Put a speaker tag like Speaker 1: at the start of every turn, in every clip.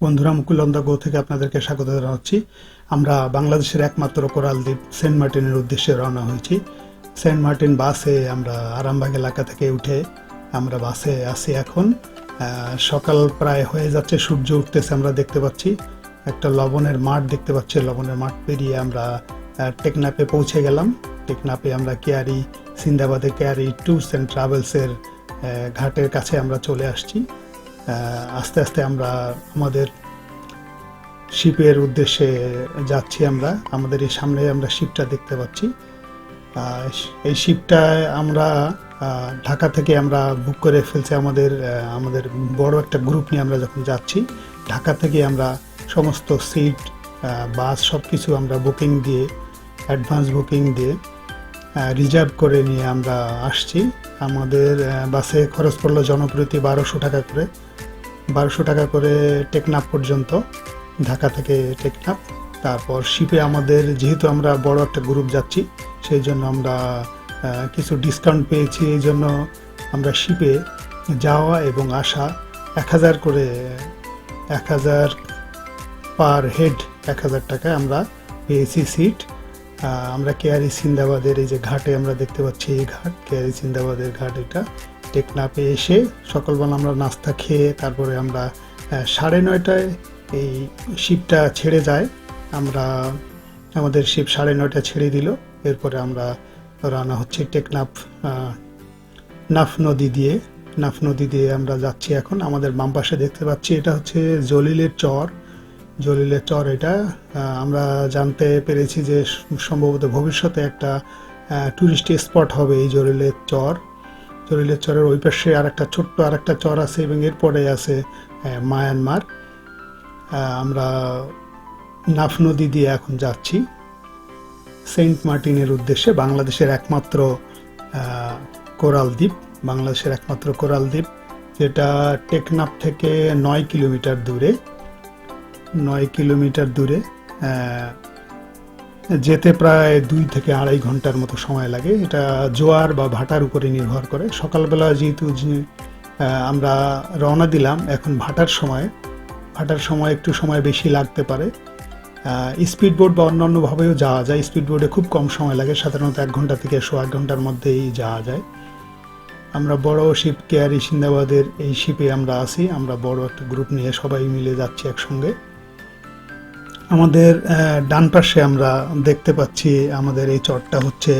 Speaker 1: বন্ধুরা মুকুলন্দা গো থেকে আপনাদেরকে স্বাগত জানাচ্ছি। আমরা বাংলাদেশের একমাত্র কোরাল দ্বীপ সেন্ট মার্টিনের উদ্দেশ্যে রওনা হয়েছি। সেন্ট মার্টিন বাসে আমরা আরামবাগ এলাকা থেকে উঠে আমরা বাসে আসি এখন। সকাল প্রায় হয়ে যাচ্ছে, সূর্য উঠতেছে আমরা দেখতে পাচ্ছি। একটা লবণের মাঠ দেখতে পাচ্ছি, লবণের মাঠ পেরিয়ে আমরা টেকনাপে পৌঁছে গেলাম। টেকনাপে আমরা কেয়ারি, সিন্দাবাদে কেয়ারি ট্যুরস অ্যান্ড ট্রাভেলসের ঘাটের কাছে আমরা চলে আসছি। আস্তে আস্তে আমরা আমাদের শিপের উদ্দেশ্যে যাচ্ছি আমরা। আমাদের এই সামনে আমরা শিপটা দেখতে পাচ্ছি। এই শিপটায় আমরা ঢাকা থেকে আমরা বুক করে ফেলছি আমাদের আমাদের বড় একটা গ্রুপ নিয়ে আমরা যখন যাচ্ছি, ঢাকা থেকে আমরা সমস্ত সিট বাস সব কিছু আমরা বুকিং দিয়ে অ্যাডভান্স বুকিং দিয়ে রিজার্ভ করে নিয়ে আমরা আসছি। আমাদের বাসে খরচ পড়ল জনপ্রতি বারোশো টাকা করে। বারোশো টাকা করে টেকনাপ পর্যন্ত, ঢাকা থেকে টেকনাপ তারপর শিপে আমাদের, যেহেতু আমরা বড় একটা গ্রুপ যাচ্ছি, সেই জন্য আমরা কিছু ডিসকাউন্ট পেয়েছি। এই জন্য আমরা শিপে যাওয়া এবং আসা এক হাজার করে, এক হাজার পার হেড এক হাজার টাকায় আমরা পেয়েছি সিট আমরা কেয়ারি সিন্দাবাদের এই যে ঘাটে আমরা দেখতে পাচ্ছি এই ঘাট কেয়ারি সিন্দাবাদের ঘাট এটা। টেকনাপে এসে সকালবেলা আমরা নাস্তা খেয়ে তারপরে আমরা সাড়ে নয়টায় এই শিপটা ছেড়ে যায়। আমরা, আমাদের শিপ সাড়ে নয়টা ছেড়ে দিল। এরপরে আমরা রানা হচ্ছে টেকনাফ নাফ নদী দিয়ে। নাফ নদী দিয়ে আমরা যাচ্ছি এখন। আমাদের বাম পাশে দেখতে পাচ্ছি এটা হচ্ছে জলিলের চর। জলিলের চর এটা। আমরা জানতে পেরেছি যে সম্ভবত ভবিষ্যতে একটা টুরিস্ট স্পট হবে এই জলিলের চর। জলিলের চরের ওই পাশে আর একটা ছোট্ট আর একটা চর আছে এবং এরপরে আছে মায়ানমার। আমরা নাফ নদী দিয়ে এখন যাচ্ছি। সেন্ট মার্টিনের উদ্দেশ্যে বাংলাদেশের একমাত্র কোরাল দ্বীপ, বাংলাদেশের একমাত্র কোরাল দ্বীপ, যেটা টেকনাফ থেকে নয় কিলোমিটার দূরে। নয় কিলোমিটার দূরে যেতে প্রায় দুই থেকে আড়াই ঘণ্টার মতো সময় লাগে। এটা জোয়ার বা ভাটার উপরে নির্ভর করে। সকালবেলা যেহেতু আমরা রওনা দিলাম, এখন ভাটার সময়। ভাটার সময় একটু সময় বেশি লাগতে পারে। স্পিড বোট বা অন্যান্যভাবেও যাওয়া যায়। স্পিড বোটে খুব কম সময় লাগে, সাধারণত এক ঘণ্টা থেকে শো এক ঘণ্টার মধ্যেই যাওয়া যায়। আমরা বড় শিপ কেয়ারি সিন্দাবাদের এই শিপে আমরা আসি আমরা বড় একটা গ্রুপ নিয়ে সবাই মিলে যাচ্ছি একসঙ্গে। আমাদের ডান পাশে আমরা দেখতে পাচ্ছি আমাদের এই চটটা হচ্ছে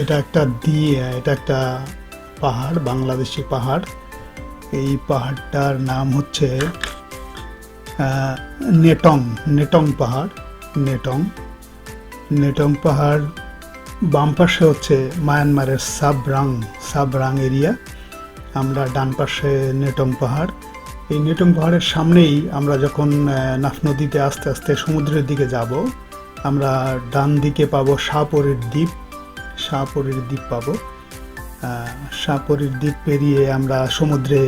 Speaker 1: এটা একটা দিয়ে, এটা একটা পাহাড়, বাংলাদেশি পাহাড়। এই পাহাড়টার নাম হচ্ছে নেটং নেটং পাহাড়, নেটং। নেটং পাহাড় বাম পাশে হচ্ছে মায়ানমারের সাবরাং সাবরাং এরিয়া। আমরা ডান পাশে নেটং পাহাড়। এই নেটং পাহাড়ের সামনেই আমরা যখন নাফ নদীতে আস্তে আস্তে সমুদ্রের দিকে যাব, আমরা ডান দিকে পাবো শাহপরীর দ্বীপ। শাহপরীর দ্বীপ পাবো। শাহপরীর দ্বীপ পেরিয়ে আমরা সমুদ্রে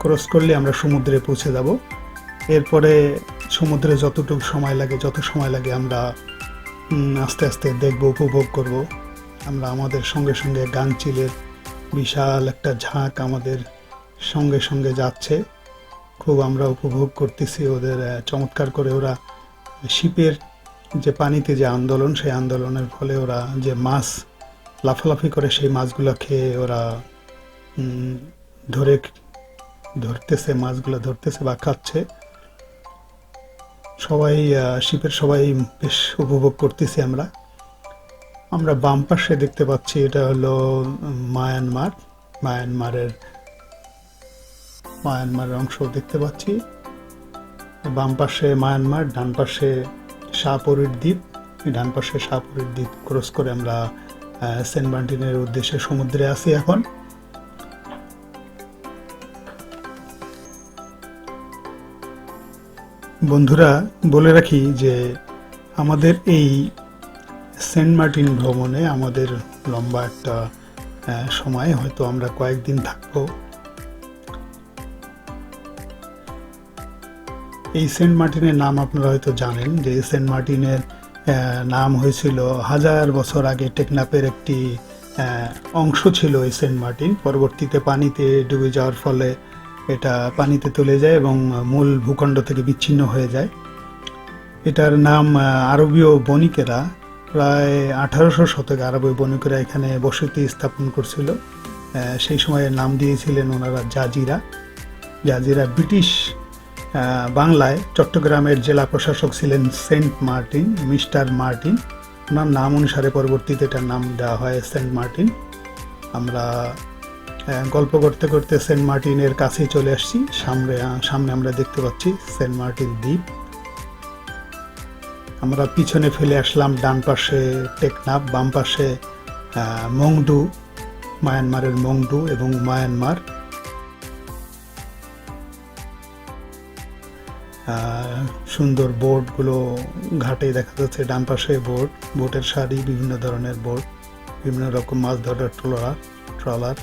Speaker 1: ক্রস করলে আমরা সমুদ্রে পৌঁছে যাব। এরপরে সমুদ্রে যতটুকু সময় লাগে, যত সময় লাগে আমরা আস্তে আস্তে দেখব, উপভোগ করব। আমরা আমাদের সঙ্গে সঙ্গে গাংচিলের বিশাল একটা ঝাঁক আমাদের সঙ্গে সঙ্গে যাচ্ছে। খুব আমরা উপভোগ করতেছি ওদের চমৎকার করে ওরা শিপের যে পানিতে যে আন্দোলন, সেই আন্দোলনের ফলে ওরা যে মাছ লাফালাফি করে, সেই মাছগুলো খেয়ে ওরা ধরে ধরতেছে, মাছগুলো ধরতেছে বা খাচ্ছে। সবাই শিপের সবাই বেশ উপভোগ করতেছি আমরা। আমরা বাম পাশে দেখতে পাচ্ছি এটা হলো মায়ানমার। মায়ানমারের মায়ানমারের অংশ দেখতে পাচ্ছি। বাম পাশে মায়ানমার, ডান পাশে শাহপুরীর দ্বীপ। ডান পাশে শাহপুরীর দ্বীপ ক্রস করে আমরা সেন্ট মার্টিনের উদ্দেশ্যে সমুদ্রে আছি এখন। বন্ধুরা, বলে রাখি যে আমাদের এই সেন্ট মার্টিন ভ্রমণে আমাদের লম্বা একটা সময়, হয়তো আমরা কয়েকদিন থাকব। এই সেন্ট মার্টিনের নাম আপনারা হয়তো জানেন যে সেন্ট মার্টিনের নাম হয়েছিল হাজার বছর আগে টেকনাপের একটি অংশ ছিল এই সেন্ট মার্টিন। পরবর্তীতে পানিতে ডুবে যাওয়ার ফলে এটা পানিতে চলে যায় এবং মূল ভূখণ্ড থেকে বিচ্ছিন্ন হয়ে যায়। এটার নাম আরবীয় বণিকেরা প্রায় আঠারোশো শতকে আরবীয় বণিকেরা এখানে বসতি স্থাপন করছিল। সেই সময়ে নাম দিয়েছিলেন ওনারা জাজিরা। জাজিরা ব্রিটিশ বাংলায় চট্টগ্রামের জেলা প্রশাসক ছিলেন সেন্ট মার্টিন, মিস্টার মার্টিন। ওনার নাম অনুসারে পরবর্তীতে এটার নাম দেওয়া হয় সেন্ট মার্টিন। আমরা গল্প করতে করতে সেন্ট মার্টিনের কাছেই চলে আসছি। সামনে সামনে আমরা দেখতে পাচ্ছি সেন্ট মার্টিন দ্বীপ। আমরা পিছনে ফেলে আসলাম ডান পাশে টেকনাফ, বাম পাশে মংডু, মায়ানমারের মংডু এবং মায়ানমার। সুন্দর বোটগুলো ঘাটে দেখা যাচ্ছে, ডান পাশে বোট, বোটের শাড়ি বিভিন্ন ধরনের বোট, বিভিন্ন রকম মাছ ধরার ট্রলার ট্রলার।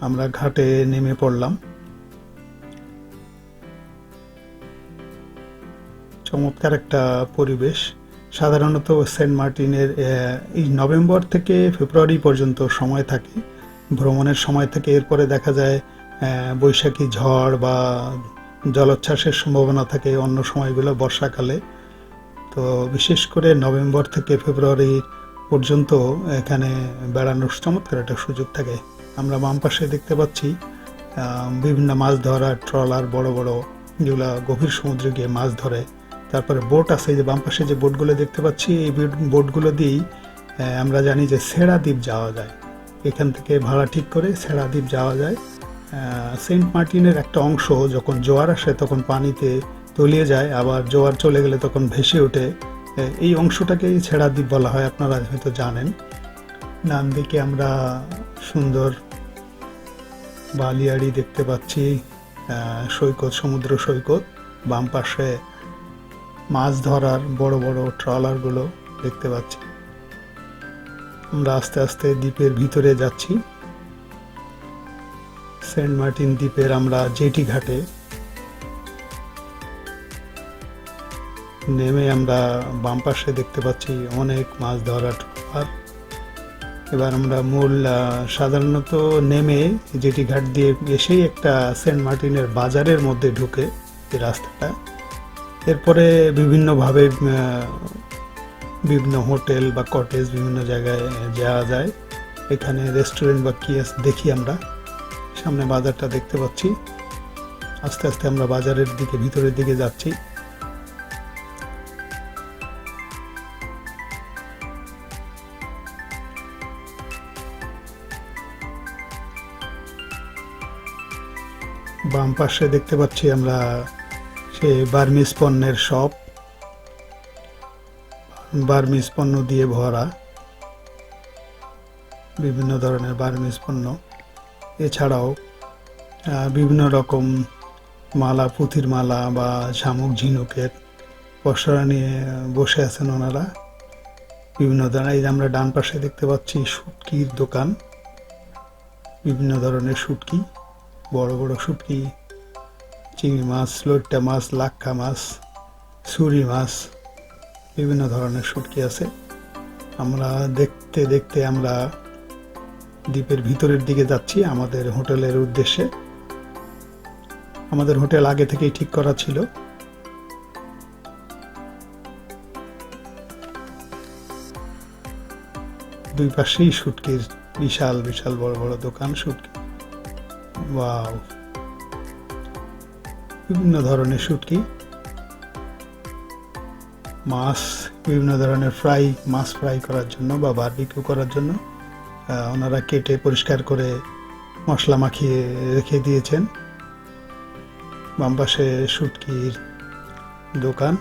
Speaker 1: আমরা ঘাটে নেমে পড়লাম। চমৎকার একটা পরিবেশ। সাধারণত সেন্ট মার্টিনের এই নভেম্বর থেকে ফেব্রুয়ারি পর্যন্ত সময় থাকে। ভ্রমণের সময় থেকে এরপরে দেখা যায় বৈশাখী ঝড় বা জলোচ্ছ্বাসের সম্ভাবনা থাকে অন্য সময়গুলো বর্ষাকালে। তো বিশেষ করে নভেম্বর থেকে ফেব্রুয়ারি পর্যন্ত এখানে বেড়ানোর চমৎকার একটা সুযোগ থাকে। আমরা বাম পাশে দেখতে পাচ্ছি বিভিন্ন মাছ ধরার ট্রলার বড় বড় যেগুলা গভীর সমুদ্রে গিয়ে মাছ ধরে। তারপরে বোট আছে যে বাম পাশে যে বোটগুলো দেখতে পাচ্ছি, এই বোটগুলো দিয়েই আমরা জানি যে সেরা দ্বীপ যাওয়া যায়। এখান থেকে ভাড়া ঠিক করে সেরা দ্বীপ যাওয়া যায়। সেন্ট মার্টিনের একটা অংশ যখন জোয়ার আসে তখন পানিতে তলিয়ে যায়, আবার জোয়ার চলে গেলে তখন ভেসে ওঠে। এই অংশটাকেই ছেড়া দ্বীপ বলা হয়, আপনারা হয়তো জানেন। ডান দিকে আমরা সুন্দর বালিয়াড়ি দেখতে পাচ্ছি সৈকত, সমুদ্র সৈকত। বাম পাশে মাছ ধরার বড় বড় ট্রলারগুলো দেখতে পাচ্ছি। আমরা আস্তে আস্তে দ্বীপের ভিতরে যাচ্ছি। সেন্ট মার্টিন দ্বীপের আমরা জেটি ঘাটে নেমে আমরা বাম পাশে দেখতে পাচ্ছি অনেক মাছ ধরার ট্রলার এবার আমরা মূল সাধারণত নেমে জেটি ঘাট দিয়ে এসেই একটা সেন্ট মার্টিনের বাজারের মধ্যে ঢুকে এই রাস্তাটা। এরপরে বিভিন্নভাবে বিভিন্ন হোটেল বা কটেজ বিভিন্ন জায়গায় যাওয়া যায়। এখানে রেস্টুরেন্ট বা কি আছে দেখি আমরা। সামনে বাজারটা দেখতে পাচ্ছি। আস্তে আস্তে আমরা বাজারের দিকে, ভিতরের দিকে যাচ্ছি। বাম পাশে দেখতে পাচ্ছি আমরা সে বার্মিস পণ্যের শপ। বার্মিস পণ্য দিয়ে ভরা বিভিন্ন ধরনের বার্মিস পণ্য। এছাড়াও বিভিন্ন রকম মালা, পুঁথির মালা বা শামুক ঝিনুকের পসরা নিয়ে বসে আছেন ওনারা। বিভিন্ন ধরনের, এই যে আমরা ডান পাশে দেখতে পাচ্ছি শুটকির দোকান। বিভিন্ন ধরনের শুটকি, বড় বড় শুটকি, চিংড়ি মাছ, লইট্টা মাছ লাক্ষা মাছ সুরি মাছ বিভিন্ন ধরনের শুটকি আছে। আমরা দেখতে দেখতে আমরা দ্বীপের ভিতরের দিকে যাচ্ছি আমাদের হোটেলের উদ্দেশ্যে। আমাদের হোটেল আগে থেকেই ঠিক করা ছিল। দুই পাশেই শুটকির বিশাল বিশাল বড় বড় দোকান শুটকি ওয়াও। বিভিন্ন ধরনের শুটকি মাছ বিভিন্ন ধরনের ফ্রাই মাছ ফ্রাই করার জন্য বা বারবিকিউ করার জন্য ওনারা কেটে পরিষ্কার করে মশলা মাখিয়ে রেখে দিয়েছেন। বাম পাশে শুটকির দোকান।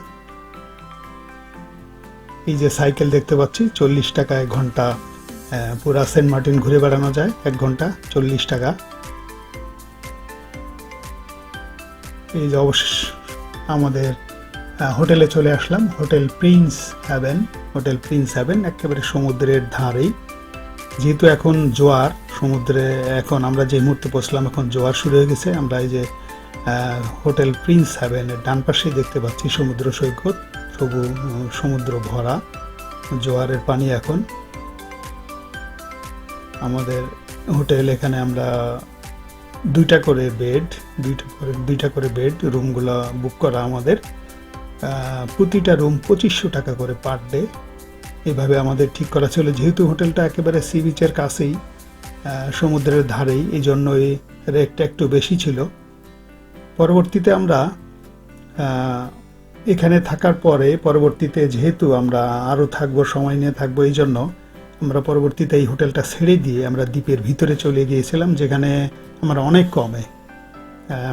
Speaker 1: এই যে সাইকেল দেখতে পাচ্ছি চল্লিশ টাকায় ঘণ্টা আহ, পুরা সেন্ট মার্টিন ঘুরে বেড়ানো যায় এক ঘণ্টা চল্লিশ টাকা। এই যে অবশেষ আমাদের হোটেলে চলে আসলাম। Hotel Prince Haven. Hotel Prince Haven একেবারে সমুদ্রের ধারেই। যেহেতু এখন জোয়ার, সমুদ্রে এখন আমরা যে মুহূর্তে পৌঁছলাম, এখন জোয়ার শুরু হয়ে গেছে। আমরা এই যে হোটেল প্রিন্স হ্যাভেনের ডান পাশেই দেখতে পাচ্ছি সমুদ্র সৈকত, সবু, সমুদ্র ভরা, জোয়ারের পানি এখন। আমাদের হোটেল এখানে আমরা দুইটা করে বেড, দুইটা করে দুইটা করে বেড, রুমগুলো বুক করা আমাদের। প্রতিটা রুম পঁচিশশো টাকা করে পার ডে এভাবে আমাদের ঠিক করা ছিল যেহেতু হোটেলটা একেবারে সি বিচের কাছেই সমুদ্রের ধারেই এই জন্য এই রেটটা একটু বেশি ছিল। পরবর্তীতে আমরা এখানে থাকার পরে পরবর্তীতে যেহেতু আমরা আরও থাকব, সময় নিয়ে থাকব এই জন্য আমরা পরবর্তীতে এই হোটেলটা ছেড়ে দিয়ে আমরা দ্বীপের ভিতরে চলে গিয়েছিলাম, যেখানে আমরা অনেক কমে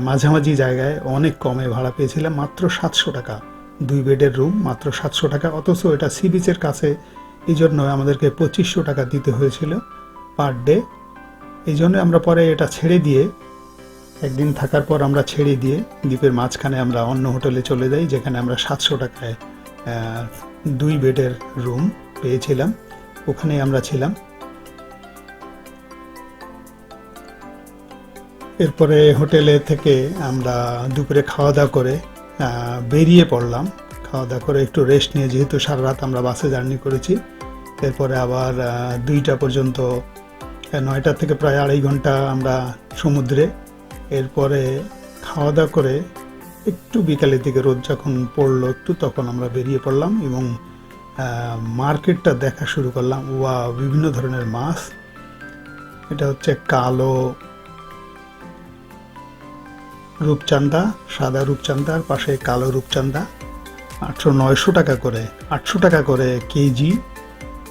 Speaker 1: মাঝামাঝি জায়গায় অনেক কমে ভাড়া পেয়েছিলাম, মাত্র সাতশো টাকা। দুই বেডের রুম, মাত্র সাতশো টাকা। অথচ এটা সি বিচের কাছে। এই জন্য আমাদেরকে পঁচিশশো টাকা দিতে হয়েছিল পার ডে। এই জন্য আমরা পরে এটা ছেড়ে দিয়ে, একদিন থাকার পর আমরা ছেড়ে দিয়ে দ্বীপের মাঝখানে আমরা অন্য হোটেলে চলে যাই, যেখানে আমরা সাতশো টাকায় দুই বেডের রুম পেয়েছিলাম। ওখানে আমরা ছিলাম। এরপরে হোটেলে থেকে আমরা দুপুরে খাওয়া দাওয়া করে বেরিয়ে পড়লাম। খাওয়া দাওয়া করে একটু রেস্ট নিয়ে যেহেতু সারা রাত আমরা বাসে জার্নি করেছি, এরপরে আবার দুইটা পর্যন্ত নয়টা থেকে প্রায় আড়াই ঘণ্টা আমরা সমুদ্রে। এরপরে খাওয়া দাওয়া করে একটু বিকালের দিকে রোদ যখন পড়ল একটু তখন আমরা বেরিয়ে পড়লাম এবং মার্কেটটা দেখা শুরু করলাম। ওয়া বিভিন্ন ধরনের মাছ। এটা হচ্ছে কালো রূপচান্দা সাদা রূপচান্দার পাশে কালো রূপচান্দা আটশো নয়শো টাকা করে আটশো টাকা করে কেজি।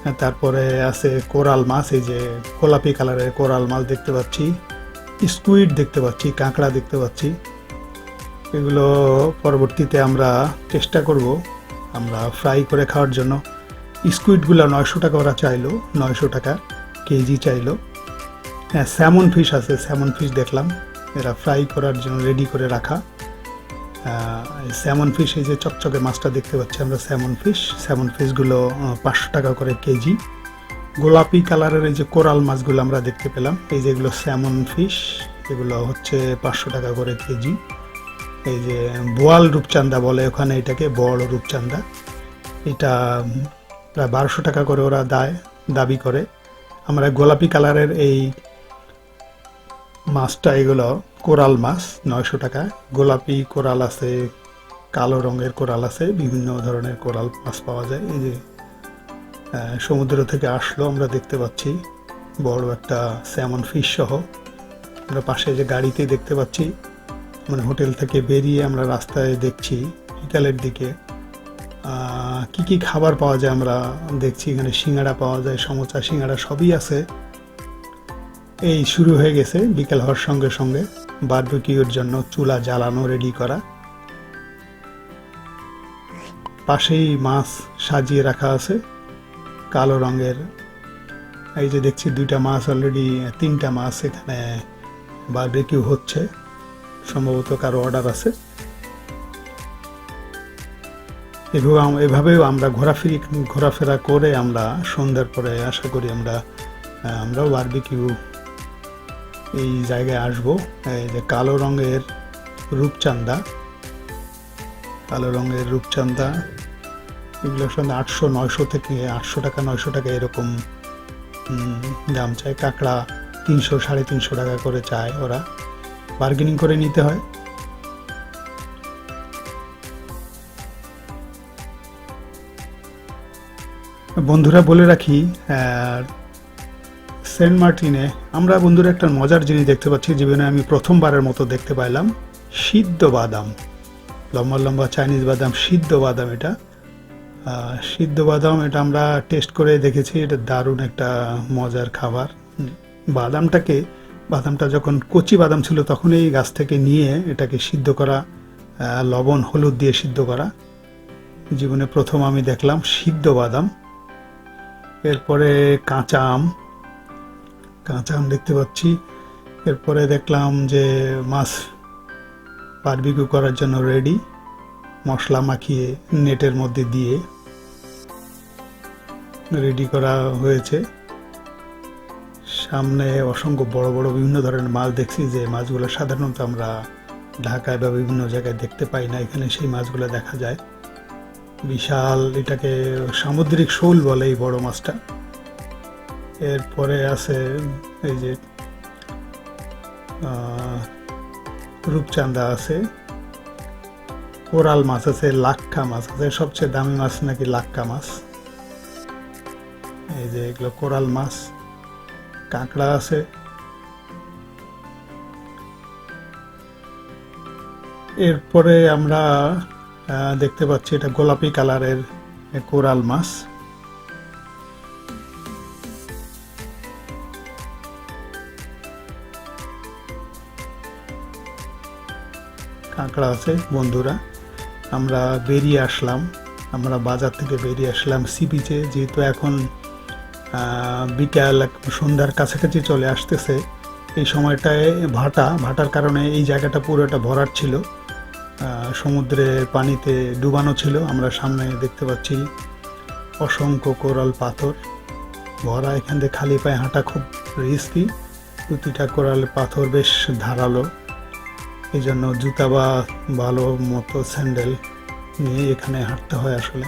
Speaker 1: হ্যাঁ, তারপরে আছে কোরাল মাছ এই যে গোলাপি কালারের কোরাল মাছ দেখতে পাচ্ছি। স্কুইড দেখতে পাচ্ছি কাঁকড়া দেখতে পাচ্ছি। এগুলো পরবর্তীতে আমরা চেষ্টা করব আমরা ফ্রাই করে খাওয়ার জন্য। স্কুইডগুলো নয়শো টাকা ওরা চাইলো নয়শো টাকা কেজি চাইলো। হ্যাঁ স্যামন ফিশ আছে স্যামন ফিশ দেখলাম। এরা ফ্রাই করার জন্য রেডি করে রাখা। স্যামন ফিশ এই যে চকচকে মাছটা দেখতে পাচ্ছি আমরা স্যামন ফিশ স্যামন ফিশগুলো পাঁচশো টাকা করে কেজি। গোলাপি কালারের এই যে কোরাল মাছগুলো আমরা দেখতে পেলাম, এই যেগুলো স্যামন ফিশ এগুলো হচ্ছে পাঁচশো টাকা করে কেজি। এই যে বোয়াল রূপচান্দা বলে ওখানে এটাকে, বড় রূপচান্দা এটা প্রায় বারোশো টাকা করে ওরা দায়, দাবি করে। আমরা গোলাপি কালারের এই মাছটা এগুলো কোরাল মাছ, নয়শো টাকা। গোলাপি কোরাল আছে, কালো রঙের কোরাল আছে, বিভিন্ন ধরনের কোরাল মাছ পাওয়া যায়। এই যে সমুদ্র থেকে আসলো, আমরা দেখতে পাচ্ছি বড় একটা স্যামন ফিশ সহ। আমরা পাশে যে গাড়িতে দেখতে পাচ্ছি মানে হোটেল থেকে বেরিয়ে আমরা রাস্তায় দেখছি বিকালের দিকে। কি কি খাবার পাওয়া যায় আমরা দেখছি, এখানে সিঙ্গাড়া পাওয়া যায়, সমোসা, সিঙ্গাড়া সবই আছে। এই শুরু হয়ে গেছে বিকেল হওয়ার সঙ্গে সঙ্গে বারবিকিউর জন্য চুলা জ্বালানো রেডি করা। পাশেই মাছ সাজিয়ে রাখা আছে, কালো রঙের। এই যে দেখছি দুইটা মাছ অলরেডি তিনটা মাছ এখানে বারবিকিউ হচ্ছে, সম্ভবত কারও অর্ডার আছে। এভাবে এভাবেও আমরা ঘোরাফিরি, ঘোরাফেরা করে আমরা সন্ধ্যার পরে আশা করি আমরা আমরাও বারবিকিউ এই জায়গায় আসব। এই যে কালো রঙের রূপচান্দা কালো রঙের রূপচান্দা এগুলোর সঙ্গে আটশো, নয়শো থেকে আটশো টাকা, নয়শো টাকা এরকম দাম চায়। কাঁকড়া তিনশো, সাড়ে তিনশো টাকা করে চায় ওরা। বার্গেনিং করে নিতে হয়। বন্ধুরা বলে রাখি সেন্ট মার্টিনে আমরা বন্ধুরা একটা মজার জিনিস দেখতে পাচ্ছি, জীবনে আমি প্রথমবারের মতো দেখতে পাইলাম, সিদ্ধ বাদাম। লম্বা লম্বা চাইনিজ বাদাম, সিদ্ধ বাদাম এটা। সিদ্ধ বাদাম এটা আমরা টেস্ট করে দেখেছি, এটা দারুণ একটা মজার খাবার। বাদামটাকে, বাদামটা যখন কচি বাদাম ছিল তখন এই গাছ থেকে নিয়ে এটাকে সিদ্ধ করা লবণ, হলুদ দিয়ে সিদ্ধ করা। জীবনে প্রথম আমি দেখলাম সিদ্ধ বাদাম। এরপরে কাঁচা আম কাঁচা আম দেখতে পাচ্ছি। এরপরে দেখলাম যে মাছ বারবিকিউ করার জন্য রেডি মশলা মাখিয়ে নেটের মধ্যে দিয়ে রেডি করা হয়েছে। সামনে অসংখ্য বড় বড় বিভিন্ন ধরনের মাছ দেখছি যে মাছগুলো সাধারণত আমরা ঢাকায় বা বিভিন্ন জায়গায় দেখতে পাই না। এখানে সেই মাছগুলো দেখা যায়। বিশাল এটাকে সামুদ্রিক শোল বলে এই বড় মাছটা। এরপরে আছে এই যে আহ, রূপচাঁদা আছে কোরাল মাছ আছে লাক্কা মাছ আছে সবচেয়ে দামি মাছ নাকি লাক্কা মাছ? এই যে এগুলো কোরাল মাছ কাঁকড়া আছে। এরপরে আমরা দেখতে পাচ্ছি এটা গোলাপি কালারের কোরাল মাছ। কাঁকড়া আছে, বন্ধুরা। আমরা বেরিয়ে আসলাম। আমরা বাজার থেকে বেরিয়ে আসলাম সি বিচে যেহেতু এখন বিকাল, সন্ধ্যার কাছাকাছি চলে আসতেছে। এই সময়টায় ভাটা, ভাটার কারণে এই জায়গাটা পুরোটা ভরাট ছিল। সমুদ্রে পানিতে ডুবানো ছিল। আমরা সামনে দেখতে পাচ্ছি অসংখ্য কোরাল পাথর। ভরা এখান থেকে খালি পায়ে হাঁটা খুব রিস্কি প্রতিটা কোরাল পাথর বেশ ধারালো। এই জন্য জুতা বা ভালো মতো স্যান্ডেল নিয়ে এখানে হাঁটতে হয় আসলে।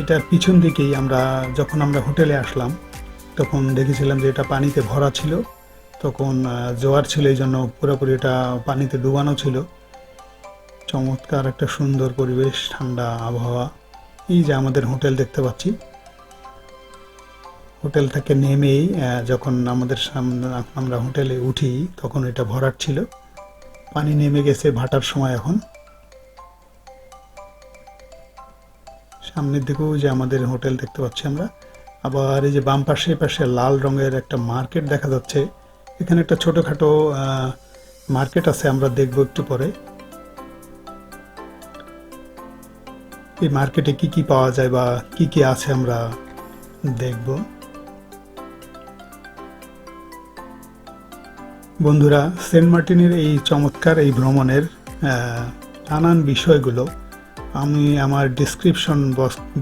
Speaker 1: এটা পিছন দিকেই আমরা, যখন আমরা হোটেলে আসলাম, তখন দেখেছিলাম যে এটা পানিতে ভরা ছিল। তখন জোয়ার ছিল, এই জন্য পুরোপুরি এটা পানিতে ডুবানো ছিল। চমৎকার একটা সুন্দর পরিবেশ, ঠান্ডা আবহাওয়া। এই যে আমাদের হোটেল দেখতে পাচ্ছি হোটেল থেকে নেমেই যখন আমাদের সামনে আমরা হোটেলে উঠি, তখন এটা ভরাট ছিল। পানি নেমে গেছে ভাটার সময় এখন। সামনের দিকেও যে আমাদের হোটেল দেখতে পাচ্ছি আমরা। আবার এই যে বাম পাশে পাশে লাল রঙের একটা মার্কেট দেখা যাচ্ছে। এখানে একটা ছোটোখাটো মার্কেট আছে, আমরা দেখব একটু পরে। এই মার্কেটে কি কি পাওয়া যায় বা কি কি আছে আমরা দেখব। বন্ধুরা, সেন্ট মার্টিনের এই চমৎকার এই ভ্রমণের নানান বিষয়গুলো আমি আমার ডিসক্রিপশন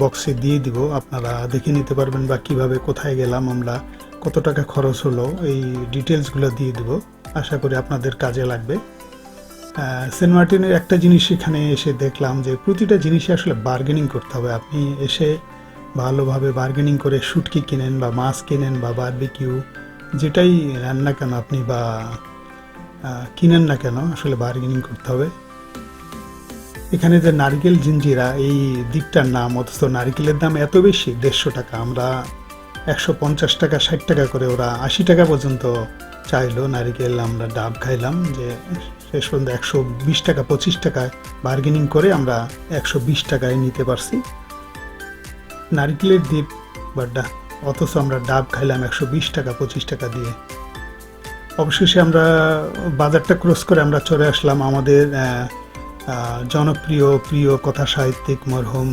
Speaker 1: বক্সে দিয়ে দিব। আপনারা দেখে নিতে পারবেন বা কীভাবে কোথায় গেলাম আমরা, কত টাকা খরচ হলো, এই ডিটেলসগুলো দিয়ে দিব। আশা করি আপনাদের কাজে লাগবে। সেন্ট মার্টিনের একটা জিনিস এখানে এসে দেখলাম যে, প্রতিটা জিনিসে আসলে বার্গেনিং করতে হবে। আপনি এসে ভালোভাবে বার্গেনিং করে শুটকি কিনেন বা মাছ কিনেন বা বারবিকিউ যেটাই নেন না কেন আপনি বা কিনেন না কেন, আসলে বার্গেনিং করতে হবে। এখানে যে নারকেল জিঞ্জিরা, এই দ্বীপটার নাম, অথচ নারকেলের দাম এত বেশি, দেড়শো টাকা। আমরা একশো পঞ্চাশ টাকা, ষাট টাকা করে ওরা আশি টাকা পর্যন্ত চাইলো নারিকেল। আমরা ডাব খাইলাম যে, শেষ পর্যন্ত একশো বিশ টাকা, পঁচিশ টাকায় বার্গেনিং করে আমরা একশো বিশ টাকায় নিতে পারছি। নারিকেলের দ্বীপ বা অথচ আমরা ডাব খাইলাম একশো বিশ টাকা, পঁচিশ টাকা দিয়ে। অবশেষে আমরা বাজারটা ক্রস করে আমরা চলে আসলাম আমাদের জনপ্রিয়, প্রিয় কথা সাহিত্যিক মরহুম।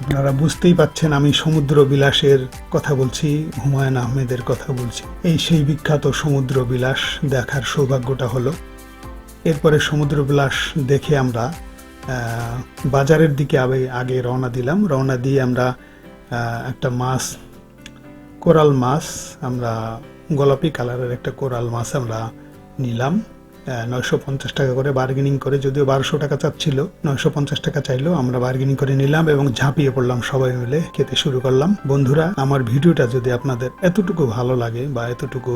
Speaker 1: আপনারা বুঝতেই পাচ্ছেন আমি সমুদ্র বিলাসের কথা বলছি, হুমায়ুন আহমেদের কথা বলছি। এই সেই বিখ্যাত সমুদ্র বিলাস দেখার সৌভাগ্যটা হলো, এরপরে সমুদ্র বিলাস দেখে আমরা বাজারের দিকে আগে আগে রওনা দিলাম। রওনা দিয়ে আমরা একটা মাছ, কোরাল মাছ, আমরা গোলাপি কালারের একটা কোরাল মাছ আমরা নিলাম। নয়শো পঞ্চাশ টাকা করে বার্গেনিং করে, যদিও বারোশো টাকা চাচ্ছিল, নয়শো পঞ্চাশ টাকা চাইলো আমরা বার্গেনিং করে নিলাম এবং ঝাঁপিয়ে পড়লাম সবাই মিলে, খেতে শুরু করলাম। বন্ধুরা, আমার ভিডিওটা যদি আপনাদের এতটুকু ভালো লাগে বা এতটুকু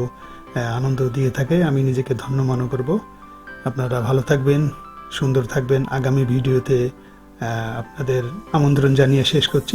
Speaker 1: আনন্দ দিয়ে থাকে, আমি নিজেকে ধন্য মনে করব। আপনারা ভালো থাকবেন। সুন্দর থাকবেন। আগামী ভিডিওতে আপনাদের আমন্ত্রণ জানিয়ে শেষ করছি।